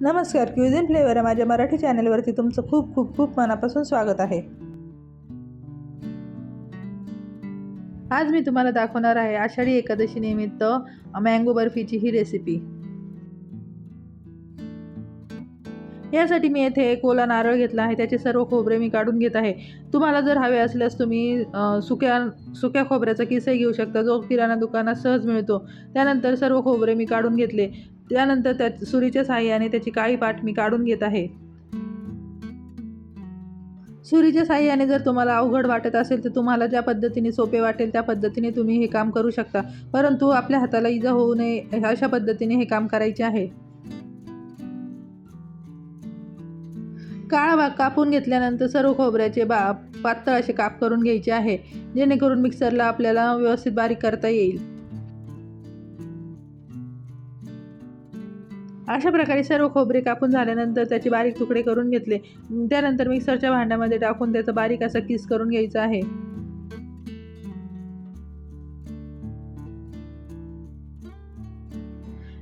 नमस्कार cuisine flavour माझ्या मराठी चॅनलवरती तुमचं खूप खूप खूप मनापासून स्वागत आहे. आज मी तुम्हाला दाखवणार आहे आषाढी एकादशी निमित्त मँगो बर्फीची ही रेसिपी यासाठी मी येथे एक ओला नारळ घेतला आहे त्याचे सर्व खोबरे मी काढून घेत आहे. तुम्हाला जर हवे असल्यास तुम्ही सुक्या सुक्या खोबऱ्याचा किसही घेऊ शकता. जो किराणा दुकानात सहज मिळतो त्यानंतर सर्व खोबरे मी काढून घेतले. त्यानंतर त्या सुरीच्या साह्याने त्याची काळी पाठ मी काढून घेत आहे. सुरीच्या साह्याने जर तुम्हाला अवघड वाटत असेल तर तुम्हाला ज्या पद्धतीने सोपे वाटेल त्या पद्धतीने तुम्ही हे काम करू शकता. परंतु आपल्या हाताला इजा होऊ नये अशा पद्धतीने हे काम करायचे आहे. काळा भाग कापून घेतल्यानंतर सर्व खोबऱ्याचे बा पातळ असे काप करून घ्यायचे आहे. जेणेकरून मिक्सरला आपल्याला व्यवस्थित बारीक करता येईल. अशा प्रकारे सर्व खोबरे कापून झाल्यानंतर त्याचे बारीक तुकडे करून घेतले. त्यानंतर मिक्सरच्या भांड्यामध्ये टाकून त्याचा बारीक असा किस करून घ्यायचा आहे.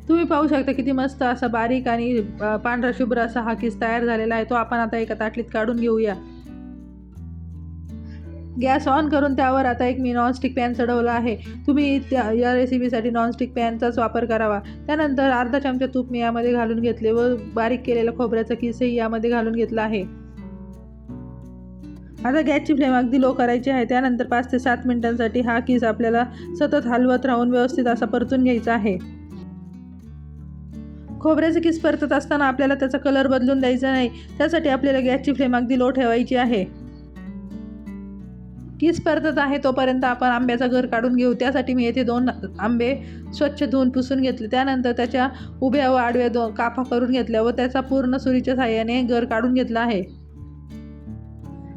तुम्ही पाहू शकता किती मस्त असा बारीक आणि पांढरा शुभ्र असा हा किस तयार झालेला आहे. तो आपण आता एका ताटलीत काढून घेऊया. गॅस ऑन करून त्यावर आता एक मी नॉनस्टिक पॅन चढवला आहे. तुम्ही त्या या रेसिपीसाठी नॉनस्टिक पॅनचाच वापर करावा. त्यानंतर अर्धा चमचा तूप मी यामध्ये घालून घेतले व बारीक केलेला खोबऱ्याचा किसही यामध्ये घालून घेतला आहे. आता गॅसची फ्लेम अगदी लो करायची आहे. त्यानंतर पाच ते सात मिनिटांसाठी हा किस आपल्याला सतत हलवत राहून व्यवस्थित असा परतून घ्यायचा आहे. खोबऱ्याचे किस परतत असताना आपल्याला त्याचा कलर बदलून द्यायचा नाही. त्यासाठी आपल्याला गॅसची फ्लेम अगदी लो ठेवायची आहे. किस परतत आहे तोपर्यंत आपण आंब्याचा घर काढून घेऊ. त्यासाठी मी येथे दोन आंबे स्वच्छ धुवून पुसून घेतले. त्यानंतर त्याच्या उभ्या व आडव्या दो काफा करून घेतल्या व त्याचा पूर्ण सुरीच्या साह्याने घर काढून घेतला आहे.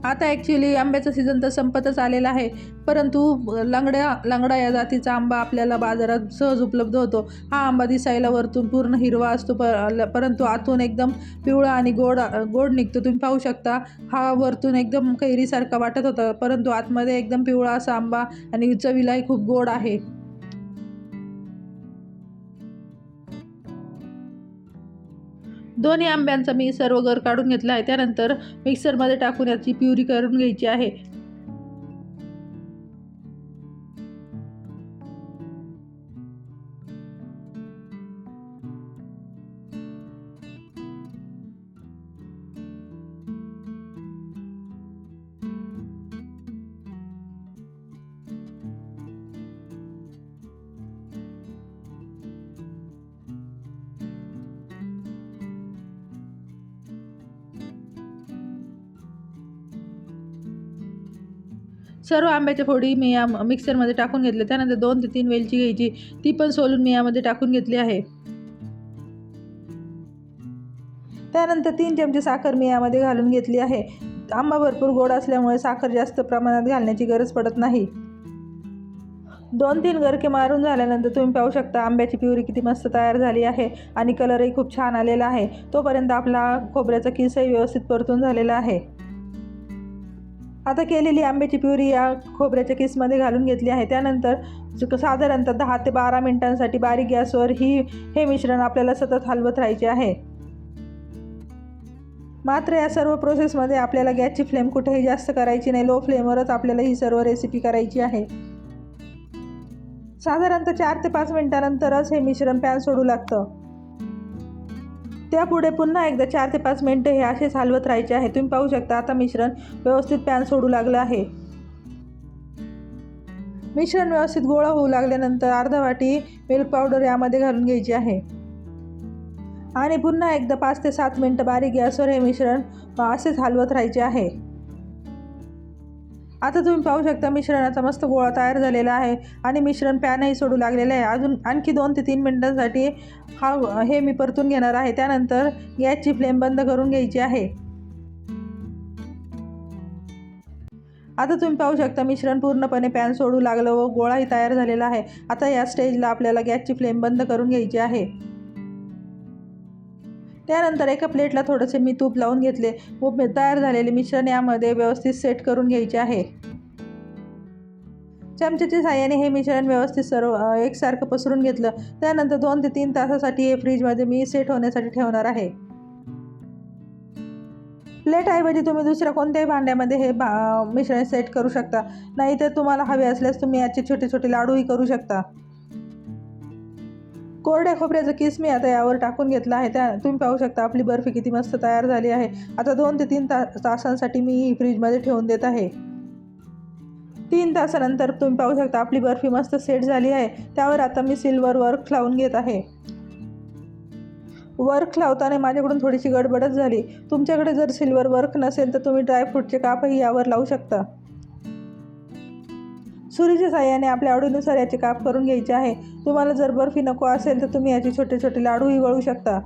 आता ॲक्च्युली आंब्याचा सीझन तर संपतच आलेला आहे. परंतु लंगड्या लंगडा या जातीचा आंबा आपल्याला बाजारात सहज उपलब्ध होतो. हा आंबा दिसायला वरतून पूर्ण हिरवा असतो पर परंतु आतून एकदम पिवळा आणि गोड गोड निघतो. तुम्ही पाहू शकता हा वरतून एकदम कैरीसारखा वाटत होता परंतु आतमध्ये एकदम पिवळा असा आंबा आणि चवीलाही खूप गोड आहे. दोन्ही आंब्यांचा मी सर्व गर काढून घेतला आहे. त्यानंतर मिक्सरमध्ये टाकून याची प्युरी करून घ्यायची आहे. सर्व आंब्याच्या फोडी मी या मिक्सरमध्ये टाकून घेतले त्यानंतर दोन ते तीन वेलची घ्यायची. ती पण सोलून मी यामध्ये टाकून घेतली आहे. त्यानंतर तीन चमचे साखर मी यामध्ये घालून घेतली आहे. आंबा भरपूर गोड असल्यामुळे साखर जास्त प्रमाणात घालण्याची गरज पडत नाही. दोन तीन गरके मारून झाल्यानंतर तुम्ही पाहू शकता आंब्याची प्युरी किती मस्त तयार झाली आहे आणि कलरही खूप छान आलेला आहे. तोपर्यंत आपला खोबऱ्याचा किसही व्यवस्थित परतून झालेला आहे. आता केलेली आंब्याची प्युरी या खोबऱ्याच्या किसमध्ये घालून घेतली आहे. त्यानंतर साधारणतः दहा ते बारा मिनिटांसाठी बारीक गॅसवर ही हे मिश्रण आपल्याला सतत हलवत राहायचे आहे. मात्र या सर्व प्रोसेसमध्ये आपल्याला गॅसची फ्लेम कुठेही जास्त करायची नाही. लो फ्लेमवरच आपल्याला ही सर्व रेसिपी करायची आहे. साधारणतः चार ते पाच मिनिटानंतरच हे मिश्रण पॅन सोडू लागतं. त्यापुढे पुन्हा एकदा चार ते पाच मिनटं हे असेच हलवत राहायचे आहे. तुम्ही पाहू शकता आता मिश्रण व्यवस्थित पॅन सोडू लागलं आहे. मिश्रण व्यवस्थित गोळा होऊ लागल्यानंतर अर्धा वाटी मिल्क पावडर यामध्ये घालून घ्यायची आहे. आणि पुन्हा एकदा पाच ते सात मिनटं बारीक गॅसवर हे मिश्रण असेच हलवत राहायचे आहे. आता तुम्ही पाहू शकता मिश्रणाचा मस्त गोळा तयार झालेला आहे आणि मिश्रण पॅनही सोडू लागलेलं आहे. अजून आणखी दोन ते तीन मिनटांसाठी हा हे मी परतून घेणार आहे. त्यानंतर गॅसची फ्लेम बंद करून घ्यायची आहे. आता तुम्ही पाहू शकता मिश्रण पूर्णपणे पॅन सोडू लागलं व गोळाही तयार झालेला आहे. आता या स्टेजला आपल्याला गॅसची फ्लेम बंद करून घ्यायची आहे. त्यानंतर एका प्लेटला थोडेसे मी तूप लावून घेतले. व तयार झालेले मिश्रण यामध्ये व्यवस्थित सेट करून घ्यायचे आहे. चमच्याच्या साह्याने हे मिश्रण व्यवस्थित सर्व एकसारखं पसरून घेतलं. त्यानंतर दोन ते तीन तासासाठी हे फ्रीजमध्ये मी सेट होण्यासाठी ठेवणार आहे. प्लेटऐवजी तुम्ही दुसऱ्या कोणत्याही भांड्यामध्ये हे भा मिश्रण सेट करू शकता. नाहीतर तुम्हाला हवे असल्यास तुम्ही याचे छोटे छोटे लाडूही करू शकता. कोरड्या खोबऱ्याचं किस मी आता यावर टाकून घेतलं आहे. त्या तुम्ही पाहू शकता आपली बर्फी किती मस्त तयार झाली आहे. आता दोन ते तीन ता तासांसाठी मी ही फ्रीजमध्ये ठेवून देत आहे. तीन तासानंतर तुम्ही पाहू शकता आपली बर्फी मस्त सेट झाली आहे. त्यावर आता मी सिल्वर वर्क लावून घेत आहे. वर्क लावताना माझ्याकडून थोडीशी गडबडच झाली. तुमच्याकडे जर सिल्वर वर्क नसेल तर तुम्ही ड्रायफ्रूटचे कापही यावर लावू शकता. सुरीच्या साह्याने आपल्या आवडीनुसार याचे काप करून घ्यायचे आहे. तुम्हाला जर बर्फी नको असेल तर तुम्ही याचे छोटे छोटे लाडूही वळू शकता.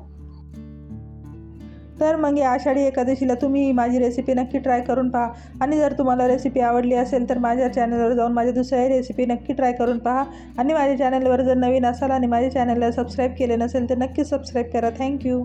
तर मग या आषाढी एकादशीला तुम्ही माझी रेसिपी नक्की ट्राय करून पहा. आणि जर तुम्हाला रेसिपी आवडली असेल तर माझ्या चॅनलवर जाऊन माझ्या दुसऱ्याही रेसिपी नक्की ट्राय करून पहा. आणि माझ्या चॅनलवर जर नवीन असाल आणि माझ्या चॅनलला सबस्क्राईब केले नसेल तर नक्की सबस्क्राईब करा. थँक्यू